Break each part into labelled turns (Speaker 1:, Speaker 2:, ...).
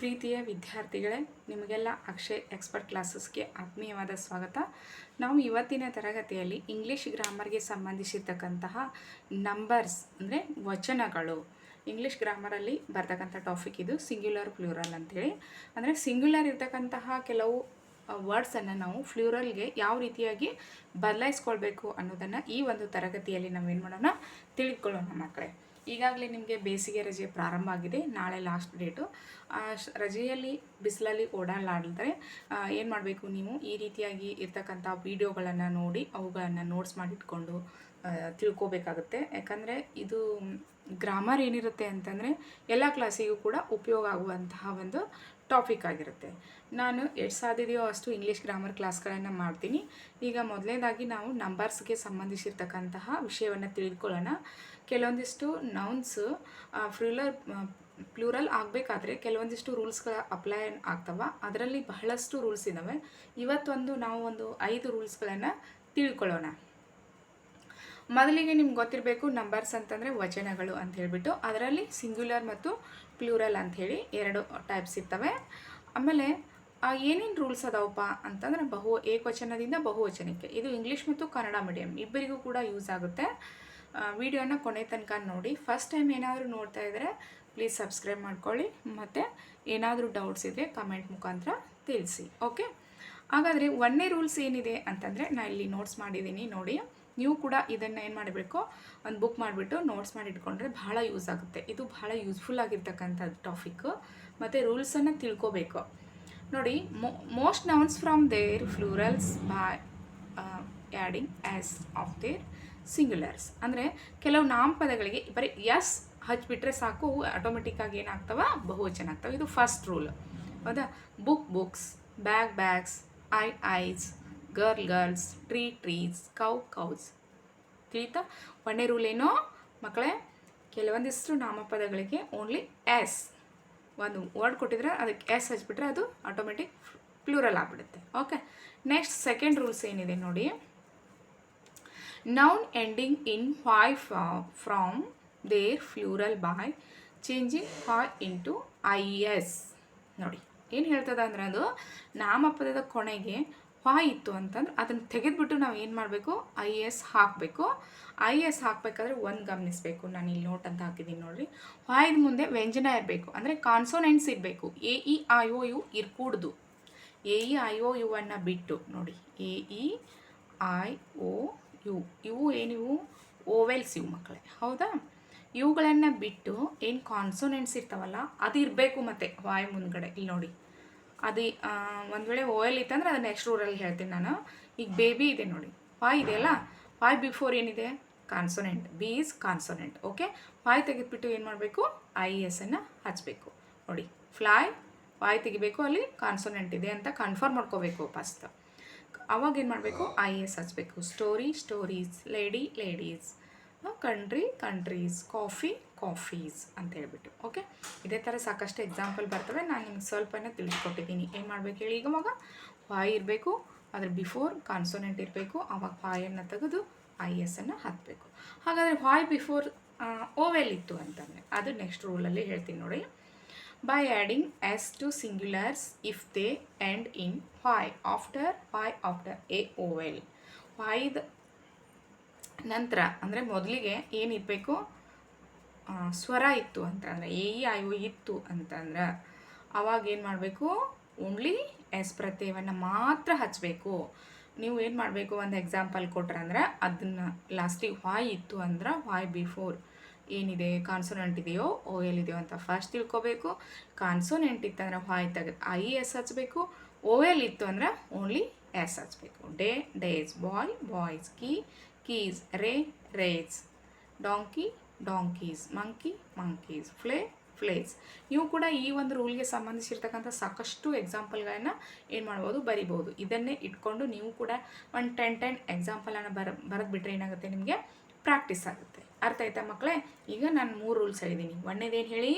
Speaker 1: ಪ್ರೀತಿಯ ವಿದ್ಯಾರ್ಥಿಗಳೇ, ನಿಮಗೆಲ್ಲ ಅಕ್ಷಯ್ ಎಕ್ಸ್ಪರ್ಟ್ ಕ್ಲಾಸಸ್ಗೆ ಆತ್ಮೀಯವಾದ ಸ್ವಾಗತ. ನಾವು ಇವತ್ತಿನ ತರಗತಿಯಲ್ಲಿ ಇಂಗ್ಲೀಷ್ ಗ್ರಾಮರ್ಗೆ ಸಂಬಂಧಿಸಿರ್ತಕ್ಕಂತಹ ನಂಬರ್ಸ್ ಅಂದರೆ ವಚನಗಳು. ಇಂಗ್ಲೀಷ್ ಗ್ರಾಮರಲ್ಲಿ ಬರ್ತಕ್ಕಂಥ ಟಾಪಿಕ್ ಇದು ಸಿಂಗ್ಯುಲರ್ ಫ್ಲೂರಲ್ ಅಂತೇಳಿ. ಅಂದರೆ ಸಿಂಗ್ಯುಲರ್ ಇರ್ತಕ್ಕಂತಹ ಕೆಲವು ವರ್ಡ್ಸನ್ನು ನಾವು ಫ್ಲೂರಲ್ಗೆ ಯಾವ ರೀತಿಯಾಗಿ ಬದಲಾಯಿಸ್ಕೊಳ್ಬೇಕು ಅನ್ನೋದನ್ನು ಈ ಒಂದು ತರಗತಿಯಲ್ಲಿ ನಾವೇನು ಮಾಡೋಣ, ತಿಳಿದುಕೊಳ್ಳೋಣ ಮಕ್ಕಳೇ ಈಗಾಗಲೇ ನಿಮಗೆ ಬೇಸಿಗೆ ರಜೆ ಪ್ರಾರಂಭ ಆಗಿದೆ. ನಾಳೆ ಲಾಸ್ಟ್ ಡೇಟು ರಜೆಯಲ್ಲಿ ಬಿಸಿಲಲ್ಲಿ ಓಡಾಡಲಾಡಿದ್ರೆ ಏನು ಮಾಡಬೇಕು ನೀವು? ಈ ರೀತಿಯಾಗಿ ಇರ್ತಕ್ಕಂಥ ವೀಡಿಯೋಗಳನ್ನು ನೋಡಿ, ಅವುಗಳನ್ನು ನೋಟ್ಸ್ ಮಾಡಿಟ್ಕೊಂಡು ತಿಳ್ಕೊಬೇಕಾಗುತ್ತೆ. ಯಾಕಂದರೆ ಇದು ಗ್ರಾಮರ್ ಏನಿರುತ್ತೆ ಅಂತಂದರೆ, ಎಲ್ಲ ಕ್ಲಾಸಿಗೂ ಕೂಡ ಉಪಯೋಗ ಆಗುವಂತಹ ಒಂದು ಟಾಪಿಕ್ ಆಗಿರುತ್ತೆ. ನಾನು ಎಷ್ಟು ಸಾಧ್ಯದೆಯೋ ಅಷ್ಟು ಇಂಗ್ಲೀಷ್ ಗ್ರಾಮರ್ ಕ್ಲಾಸ್ಗಳನ್ನು ಮಾಡ್ತೀನಿ. ಈಗ ಮೊದಲನೇದಾಗಿ ನಾವು ನಂಬರ್ಸ್ಗೆ ಸಂಬಂಧಿಸಿರ್ತಕ್ಕಂತಹ ವಿಷಯವನ್ನು ತಿಳಿದುಕೊಳ್ಳೋಣ ಕೆಲವೊಂದಿಷ್ಟು ನೌನ್ಸ್ ಫ್ರೂಲರ್ ಪ್ಲೂರಲ್ ಆಗಬೇಕಾದ್ರೆ ಕೆಲವೊಂದಿಷ್ಟು ರೂಲ್ಸ್ಗಳ ಅಪ್ಲೈ ಆಗ್ತವೆ. ಅದರಲ್ಲಿ ಬಹಳಷ್ಟು ರೂಲ್ಸ್ ಇದ್ದಾವೆ ಇವತ್ತೊಂದು ನಾವು ಒಂದು ಐದು ರೂಲ್ಸ್ಗಳನ್ನು ತಿಳ್ಕೊಳ್ಳೋಣ. ಮೊದಲಿಗೆ ನಿಮ್ಗೆ ಗೊತ್ತಿರಬೇಕು ನಂಬರ್ಸ್ ಅಂತಂದರೆ ವಚನಗಳು ಅಂತ ಹೇಳಿಬಿಟ್ಟು. ಅದರಲ್ಲಿ ಸಿಂಗ್ಯುಲರ್ ಮತ್ತು ಪ್ಲೂರಲ್ ಅಂಥೇಳಿ ಎರಡು ಟೈಪ್ಸ್ ಇರ್ತವೆ. ಆಮೇಲೆ ಏನೇನು ರೂಲ್ಸ್ ಅದಾವಪ್ಪ ಅಂತಂದ್ರೆ ಬಹು ಏಕವಚನದಿಂದ ಬಹುವಚನಕ್ಕೆ. ಇದು ಇಂಗ್ಲೀಷ್ ಮತ್ತು ಕನ್ನಡ ಮೀಡಿಯಮ್ ಇಬ್ಬರಿಗೂ ಕೂಡ ಯೂಸ್ ಆಗುತ್ತೆ. ವಿಡಿಯೋನ ಕೊನೆ ತನಕ ನೋಡಿ. ಫಸ್ಟ್ ಟೈಮ್ ಏನಾದರೂ ನೋಡ್ತಾ ಇದ್ದರೆ ಪ್ಲೀಸ್ ಸಬ್ಸ್ಕ್ರೈಬ್ ಮಾಡ್ಕೊಳ್ಳಿ. ಮತ್ತು ಏನಾದರೂ ಡೌಟ್ಸ್ ಇದ್ದರೆ ಕಮೆಂಟ್ ಮುಖಾಂತರ ತಿಳಿಸಿ. ಓಕೆ ಹಾಗಾದರೆ ಒಂದೇ ರೂಲ್ಸ್ ಏನಿದೆ ಅಂತಂದರೆ ನಾನು ಇಲ್ಲಿ ನೋಟ್ಸ್ ಮಾಡಿದ್ದೀನಿ ನೋಡಿ. ನೀವು ಕೂಡ ಇದನ್ನು ಏನು ಮಾಡಬೇಕು? ಒಂದು ಬುಕ್ ಮಾಡಿಬಿಟ್ಟು ನೋಟ್ಸ್ ಮಾಡಿ ಇಟ್ಕೊಂಡ್ರೆ ಭಾಳ ಯೂಸ್ ಆಗುತ್ತೆ. ಇದು ಭಾಳ ಯೂಸ್ಫುಲ್ ಆಗಿರ್ತಕ್ಕಂಥ ಟಾಪಿಕ್ಕು ಮತ್ತು ರೂಲ್ಸನ್ನು ತಿಳ್ಕೊಬೇಕು. ನೋಡಿ most nouns form their plurals by adding s of their singulars ಅಂದರೆ ಕೆಲವು ನಾಮಪದಗಳಿಗೆ ಬರೀ ಎಸ್ ಹಚ್ಚಿಬಿಟ್ರೆ ಸಾಕು ಆಟೋಮೆಟಿಕ್ಕಾಗಿ ಏನಾಗ್ತವೆ? ಬಹುವಚನ ಆಗ್ತವೆ. ಇದು ಫಸ್ಟ್ ರೂಲ್ ಹೌದಾ? Book books bag bags eye eyes girl girls tree trees cow cows ತಿಳಿತಾ? ಒಳ್ಳೆ ರೂಲ್ ಏನೋ? ಮಕ್ಕಳೇ, ಕೆಲವೊಂದಿಷ್ಟು ನಾಮಪದಗಳಿಗೆ ಓನ್ಲಿ ಎಸ್ ಒಂದು ವರ್ಡ್ ಕೊಟ್ಟಿದ್ರೆ ಅದಕ್ಕೆ ಎಸ್ ಹಚ್ಚಿಬಿಟ್ರೆ ಅದು ಆಟೋಮೆಟಿಕ್ ಪ್ಲೂರಲ್ ಆಗಿಬಿಡುತ್ತೆ. ಓಕೆ ನೆಕ್ಸ್ಟ್ ಸೆಕೆಂಡ್ ರೂಲ್ಸ್ ಏನಿದೆ ನೋಡಿ. Noun ending in y from their plural by changing Y into I S ನೋಡಿ, ಏನು ಹೇಳ್ತದೆ ಅಂದರೆ ಅದು ನಾಮಪದದ ಕೊನೆಗೆ ಹಾಯ್ ಇತ್ತು ಅಂತಂದ್ರೆ ಅದನ್ನು ತೆಗೆದುಬಿಟ್ಟು ನಾವು ಏನು ಮಾಡಬೇಕು? ಐ ಎಸ್ ಹಾಕಬೇಕು. ಐ ಎಸ್ ಹಾಕಬೇಕಾದ್ರೆ ಒಂದು ಗಮನಿಸಬೇಕು. ನಾನು ಇಲ್ಲಿ ನೋಟ್ ಅಂತ ಹಾಕಿದ್ದೀನಿ ನೋಡಿರಿ. ಹಾಯ್ದ ಮುಂದೆ ವ್ಯಂಜನ ಇರಬೇಕು. ಅಂದರೆ ಕಾನ್ಸೋನೆಂಟ್ಸ್ ಇರಬೇಕು. A E I O U ಇರ್ಕೂಡ್ದು. A E I O U ಅನ್ನು ಬಿಟ್ಟು ನೋಡಿ. A E I O U ಇವು ಏನಿವು? ಓವೆಲ್ಸ್ ಇವು ಮಕ್ಕಳೇ. ಹೌದಾ? ಇವುಗಳನ್ನು ಬಿಟ್ಟು ಏನು ಕಾನ್ಸೋನೆಂಟ್ಸ್ ಇರ್ತಾವಲ್ಲ, ಅದು ಇರಬೇಕು ಮತ್ತೆ ವಾಯು ಮುಂದ್ಗಡೆ. ಇಲ್ಲಿ ನೋಡಿ. ಅದು ಒಂದು ವೇಳೆ ಓಯಲ್ ಇತ್ತಂದ್ರೆ ಅದು ನೆಕ್ಸ್ಟ್ ರೂರಲ್ಲಿ ಹೇಳ್ತೀನಿ ನಾನು. ಈಗ ಬೇಬಿ ಇದೆ ನೋಡಿ. ವಾಯ್ ಇದೆಯಲ್ಲ ವಾಯ್ ಬಿಫೋರ್ ಏನಿದೆ? Consonant B is consonant okay Y ತೆಗೆದ್ಬಿಟ್ಟು ಏನು ಮಾಡಬೇಕು? ಐ ಎಸ್ ಅನ್ನು ಹಚ್ಚಬೇಕು ನೋಡಿ. ಫ್ಲೈ ವಾಯ್ ತೆಗಿಬೇಕು ಅಲ್ಲಿ ಕಾನ್ಸೋನೆಂಟ್ ಇದೆ ಅಂತ ಕನ್ಫರ್ಮ್ ಮಾಡ್ಕೋಬೇಕು ಫಸ್ಟ್ ಅವಾಗ ಏನು ಮಾಡಬೇಕು? ಐ ಎಸ್ ಹಚ್ಚಬೇಕು story stories lady ladies country countries coffee coffees ಅಂತ ಹೇಳ್ಬಿಟ್ಟು. ಓಕೆ ಇದೇ ಥರ ಸಾಕಷ್ಟು ಎಕ್ಸಾಂಪಲ್ ಬರ್ತವೆ. ನಾನು ನಿಮ್ಗೆ ಸ್ವಲ್ಪನೇ ತಿಳಿಸ್ಕೊಟ್ಟಿದ್ದೀನಿ. ಏನು ಮಾಡಬೇಕು ಹೇಳಿ ಈಗ ಮಗ? ಇರಬೇಕು. ಅದ್ರ ಬಿಫೋರ್ ಕಾನ್ಸೋನೆಂಟ್ ಇರಬೇಕು. ಅವಾಗ ವಾಯನ್ನು ತೆಗೆದು ಐ ಎಸ್ ಅನ್ನು ಹಾಕಬೇಕು ಹಾಗಾದರೆ ವಾಯ್ ಬಿಫೋರ್ ಓವೆಲ್ ಇತ್ತು ಅಂತಂದರೆ, ಅದು ನೆಕ್ಸ್ಟ್ ರೂಲಲ್ಲಿ ಹೇಳ್ತೀನಿ ನೋಡಿ. By adding S to singulars if they end in Y after Y after a vowel ವಾಯ್ದ ನಂತರ, ಅಂದರೆ ಮೊದಲಿಗೆ ಏನಿರಬೇಕು ಸ್ವರ ಇತ್ತು ಅಂತಂದರೆ ಎ ಒ ಇತ್ತು ಅಂತಂದ್ರೆ ಅವಾಗ ಏನು ಮಾಡಬೇಕು? ಓನ್ಲಿ ಎಸ್ ಪ್ರತ್ಯಯವನ್ನು ಮಾತ್ರ ಹಚ್ಚಬೇಕು ನೀವು ಏನು ಮಾಡಬೇಕು? ಒಂದು ಎಕ್ಸಾಂಪಲ್ ಕೊಟ್ರಂದ್ರೆ, ಅದನ್ನು ಲಾಸ್ಟಿಗೆ ವಾಯ್ ಇತ್ತು ಅಂದ್ರೆ ವಾಯ್ ಬಿಫೋರ್ ಏನಿದೆ ಕಾನ್ಸೋನೆಂಟ್ ಇದೆಯೋ ಓ ಎಲ್ ಇದೆಯೋ ಅಂತ ಫಸ್ಟ್ ತಿಳ್ಕೊಬೇಕು. ಕಾನ್ಸೋನೆಂಟ್ ಇತ್ತಂದ್ರೆ ಹಾಯ್ ತೆಗೆದು ಐ ಎಸ್ ಹಚ್ಚಬೇಕು ಓ ಎಲ್ ಇತ್ತು ಅಂದ್ರೆ ಓನ್ಲಿ ಎಸ್ ಹಚ್ಚಬೇಕು day days boy boys key keys ray rays donkey donkeys monkey monkeys play plays ನೀವು ಕೂಡ ಈ ಒಂದು ರೂಲ್ಗೆ ಸಂಬಂಧಿಸಿರ್ತಕ್ಕಂಥ ಸಾಕಷ್ಟು ಎಕ್ಸಾಂಪಲ್ಗಳನ್ನು ಏನು ಮಾಡ್ಬೋದು, ಬರಿಬೋದು. ಇದನ್ನೇ ಇಟ್ಕೊಂಡು ನೀವು ಕೂಡ ಒಂದು ಟೆನ್ ಟೆನ್ ಎಕ್ಸಾಂಪಲನ್ನು ಬರ, ಬರೆದ್ಬಿಟ್ರೆ ಏನಾಗುತ್ತೆ ನಿಮಗೆ? ಪ್ರಾಕ್ಟೀಸ್ ಆಗುತ್ತೆ. ಅರ್ಥ ಆಯ್ತಾ ಮಕ್ಕಳೇ? ಈಗ ನಾನು ಮೂರು ರೂಲ್ಸ್ ಹೇಳಿದ್ದೀನಿ ಒಂದೇದೇನು ಹೇಳಿ?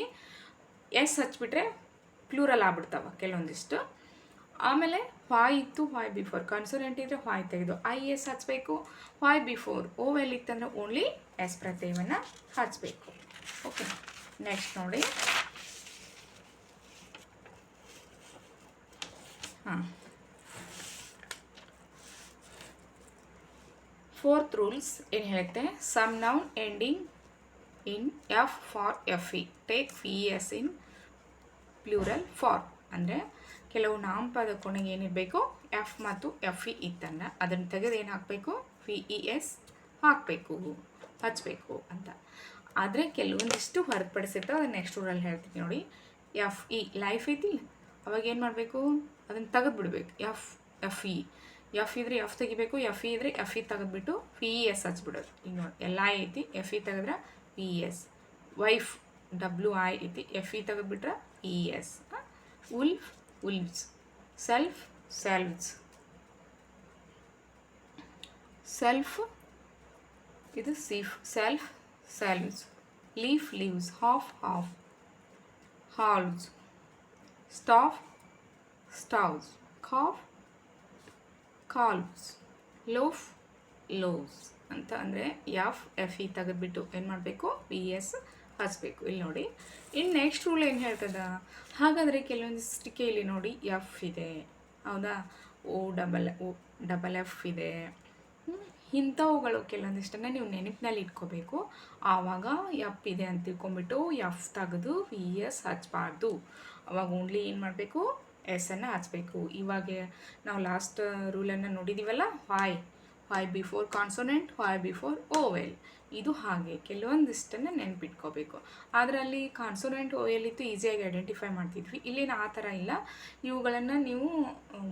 Speaker 1: ಎಸ್ ಹಚ್ಬಿಟ್ರೆ ಪ್ಲೂರಲ್ ಆಗ್ಬಿಡ್ತಾವೆ ಕೆಲವೊಂದಿಷ್ಟು. ಆಮೇಲೆ ವಾಯ್ ಇತ್ತು ವಾಯ್ ಬಿಫೋರ್ ಕನ್ಸೋನೆಂಟ್ ಇದ್ದರೆ ವಾಯ್ ತೆಗೆದು ಐ ಎಸ್ ಹಚ್ಚಬೇಕು ವಾಯ್ ಬಿಫೋರ್ ಎಲ್ಲಿ ಇತ್ತಂದ್ರೆ ಓನ್ಲಿ ಎಸ್ ಪ್ರತ್ಯಯವನ್ನು ಹಚ್ಚಬೇಕು ಓಕೆ ನೆಕ್ಸ್ಟ್ ನೋಡಿ. ಹಾಂ. ಫೋರ್ತ್ ರೂಲ್ಸ್ ಏನು ಹೇಳುತ್ತೆ? Some noun ending in F for F E take V S in plural for ಅಂದರೆ ಕೆಲವು ನಾಮಪದ ಕೊನೆಗೆ ಏನಿರಬೇಕು? ಎಫ್ ಮತ್ತು ಎಫ್ ಇ ಇತ್ತಂದ್ರೆ ಅದನ್ನು ತೆಗೆದು ಏನು ಹಾಕಬೇಕು? ಫಿ ಇ ಎಸ್ ಹಾಕಬೇಕು ಹಚ್ಚಬೇಕು ಅಂತ. ಆದರೆ ಕೆಲವೊಂದಿಷ್ಟು ಹೊರತುಪಡಿಸಿರ್ತಾವೆ ಅದನ್ನು ನೆಕ್ಸ್ಟ್ ರೂರಲ್ಲಿ ಹೇಳ್ತೀನಿ ನೋಡಿ. ಎಫ್ ಇ ಲೈಫ್ ಐತಿ ಅವಾಗ ಏನು ಮಾಡಬೇಕು? ಅದನ್ನು ತೆಗೆದು ಬಿಡಬೇಕು ಎಫ್ ಎಫ್ ಇ ಎಫ್ ಇದ್ರೆ ಎಫ್ ತೆಗಿಬೇಕು ಎಫ್ ಇ ಇದ್ರೆ ಎಫ್ ಇ ತೆಗೆದ್ಬಿಟ್ಟು ವಿ ಇ ಎಸ್ ಹಚ್ಬಿಡೋದು. ಈಗ ನೋಡಿ ಎಲ್ಲ ಐತಿ ಎಫ್ ಇ ತೆಗೆದ್ರೆ V E S wife W I ಐತಿ F E ತೆಗೆದ್ಬಿಟ್ರೆ E S wolf wolves self selves self ಇದು chief self selves leaf leaves half half halves staff staves calf calves loaf loaves ಅಂತ ಅಂದರೆ F F E ತೆಗೆದುಬಿಟ್ಟು ಏನು ಮಾಡಬೇಕು? V S ಹಚ್ಬೇಕು. ಇಲ್ಲಿ ನೋಡಿ. ಇನ್ನು ನೆಕ್ಸ್ಟ್ ರೂಲ್ ಏನು ಹೇಳ್ತದ? ಹಾಗಾದರೆ ಕೆಲವೊಂದು ಇಲ್ಲಿ ನೋಡಿ, ಎಫ್ ಇದೆ. ಹೌದಾ? O, double O, double F ಇದೆ. ಇಂಥವುಗಳು ಕೆಲವೊಂದಿಷ್ಟನ್ನು ನೀವು ನೆನಪಿನಲ್ಲಿ ಇಟ್ಕೋಬೇಕು. ಆವಾಗ ಎಫ್ ಇದೆ ಅಂತ ತಿಳ್ಕೊಂಬಿಟ್ಟು ಎಫ್ ತೆಗೆದು ವಿ ಎಸ್ ಹಚ್ಚಬಾರ್ದು ಅವಾಗ ಓನ್ಲಿ ಏನು ಮಾಡಬೇಕು? ಎಸ್ಸನ್ನು ಹಚ್ಚಬೇಕು ಇವಾಗ ನಾವು ಲಾಸ್ಟ್ ರೂಲನ್ನು ನೋಡಿದ್ದೀವಲ್ಲ Y Y before consonant Y before vowel ಇದು ಹಾಗೆ ಕೆಲವೊಂದಿಷ್ಟನ್ನು ನೆನ್ಪಿಟ್ಕೋಬೇಕು. ಅದರಲ್ಲಿ ಕಾನ್ಸೋನೆಂಟ್ ಓವೆಲ್ ಇತ್ತು ಈಸಿಯಾಗಿ ಐಡೆಂಟಿಫೈ ಮಾಡ್ತಿದ್ವಿ. ಇಲ್ಲೇನು ಆ ಥರ ಇಲ್ಲ. ಇವುಗಳನ್ನು ನೀವು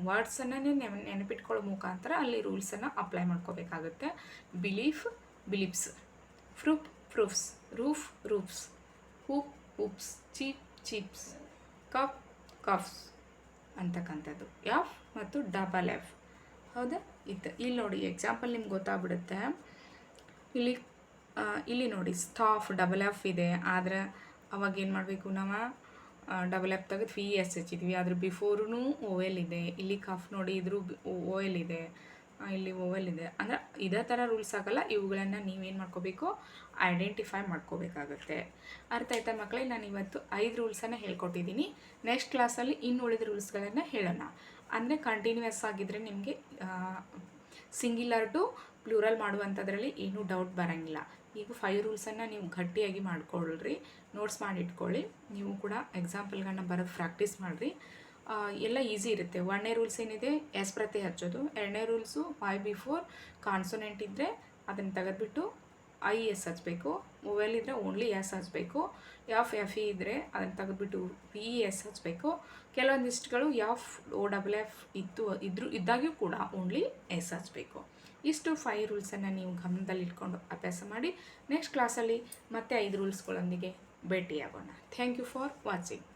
Speaker 1: ವರ್ಡ್ಸನ್ನು ನೆನಪಿಟ್ಕೊಳ್ಳೋ ಮುಖಾಂತರ ಅಲ್ಲಿ ರೂಲ್ಸನ್ನು ಅಪ್ಲೈ ಮಾಡ್ಕೋಬೇಕಾಗುತ್ತೆ. Belief beliefs proof proofs roof roofs hoop hoops chief chiefs cuff cuffs ಅಂತಕ್ಕಂಥದ್ದು. ಎಫ್ ಮತ್ತು ಡಬಲ್ ಎಫ್ ಹೌದಾ? ಇದು ಇಲ್ಲಿ ನೋಡಿ ಎಕ್ಸಾಂಪಲ್ ನಿಮ್ಗೆ ಗೊತ್ತಾಗ್ಬಿಡುತ್ತೆ. ಇಲ್ಲಿ ಇಲ್ಲಿ ನೋಡಿ ಸ್ಟಾಫ್ ಡಬಲ್ ಎಫ್ ಇದೆ. ಆದರೆ ಅವಾಗ ಏನು ಮಾಡಬೇಕು ನಾವು? ಡಬಲ್ ಎಫ್ ತೆಗೆದು ವಿ ಎಸ್ ಹಚ್ಚಿದ್ವಿ ಅದ್ರ ಬಿಫೋರೂ ಎಲ್ ಇದೆ. ಇಲ್ಲಿ ಕಫ್ ನೋಡಿ ಓ ಎಲ್ ಇದೆ. ಇಲ್ಲಿ ಮೊಬೈಲ್ ಇದೆ. ಅಂದರೆ ಇದೇ ಥರ ರೂಲ್ಸ್ ಆಗಲ್ಲ, ಇವುಗಳನ್ನು ನೀವೇನು ಮಾಡ್ಕೋಬೇಕು? ಐಡೆಂಟಿಫೈ ಮಾಡ್ಕೋಬೇಕಾಗುತ್ತೆ. ಅರ್ಥ ಆಯ್ತಾ ಮಕ್ಕಳೇ ನಾನು ಇವತ್ತು ಐದು ರೂಲ್ಸನ್ನು ಹೇಳ್ಕೊಟ್ಟಿದ್ದೀನಿ ನೆಕ್ಸ್ಟ್ ಕ್ಲಾಸಲ್ಲಿ ಇನ್ನು ಉಳಿದ ರೂಲ್ಸ್ಗಳನ್ನು ಹೇಳೋಣ. ಅಂದರೆ ಕಂಟಿನ್ಯೂಯಸ್ ಆಗಿದ್ದರೆ ನಿಮಗೆ ಸಿಂಗಿಲರ್ ಟು ಪ್ಲೂರಲ್ ಮಾಡುವಂಥದ್ರಲ್ಲಿ ಏನೂ ಡೌಟ್ ಬರೋಂಗಿಲ್ಲ. ಈಗ ಫೈವ್ ರೂಲ್ಸನ್ನು ನೀವು ಗಟ್ಟಿಯಾಗಿ ಮಾಡ್ಕೊಳ್ರಿ. ನೋಟ್ಸ್ ಮಾಡಿ ಇಟ್ಕೊಳ್ಳಿ ನೀವು ಕೂಡ ಎಕ್ಸಾಂಪಲ್ಗಳನ್ನ ಬರೋದು ಪ್ರಾಕ್ಟೀಸ್ ಮಾಡಿರಿ. ಎಲ್ಲ ಈಸಿ ಇರುತ್ತೆ. ಒಂದನೇ ರೂಲ್ಸ್ ಏನಿದೆ? ಎಸ್ ಪ್ರತಿ ಹಚ್ಚೋದು. ಎರಡನೇ ರೂಲ್ಸು ಬಿ ಬಿಫೋರ್ ಕಾನ್ಸೋನೆಂಟ್ ಇದ್ದರೆ ಅದನ್ನು ತೆಗೆದುಬಿಟ್ಟು ಐ ಎಸ್ ಹಚ್ಚಬೇಕು ಮೊಬೈಲ್ ಇದ್ದರೆ ಓನ್ಲಿ ಎಸ್ ಹಚ್ಚಬೇಕು ಎಫ್ ಎಫ್ ಇ ಇದ್ದರೆ ಅದನ್ನು ತೆಗೆದುಬಿಟ್ಟು ಪಿ ಎಸ್ ಹಚ್ಚಬೇಕು ಕೆಲವೊಂದಿಷ್ಟುಗಳು ಎಫ್ ಓ ಡಬಲ್ ಎಫ್ ಇತ್ತು, ಇದ್ರು, ಇದ್ದಾಗ್ಯೂ ಕೂಡ ಓನ್ಲಿ ಎಸ್ ಹಚ್ಚಬೇಕು ಇಷ್ಟು ಫೈವ್ ರೂಲ್ಸನ್ನು ನೀವು ಗಮನದಲ್ಲಿ ಇಟ್ಕೊಂಡು ಅಭ್ಯಾಸ ಮಾಡಿ. ನೆಕ್ಸ್ಟ್ ಕ್ಲಾಸಲ್ಲಿ ಮತ್ತೆ ಐದು ರೂಲ್ಸ್ಗಳೊಂದಿಗೆ ಭೇಟಿಯಾಗೋಣ. Thank you for watching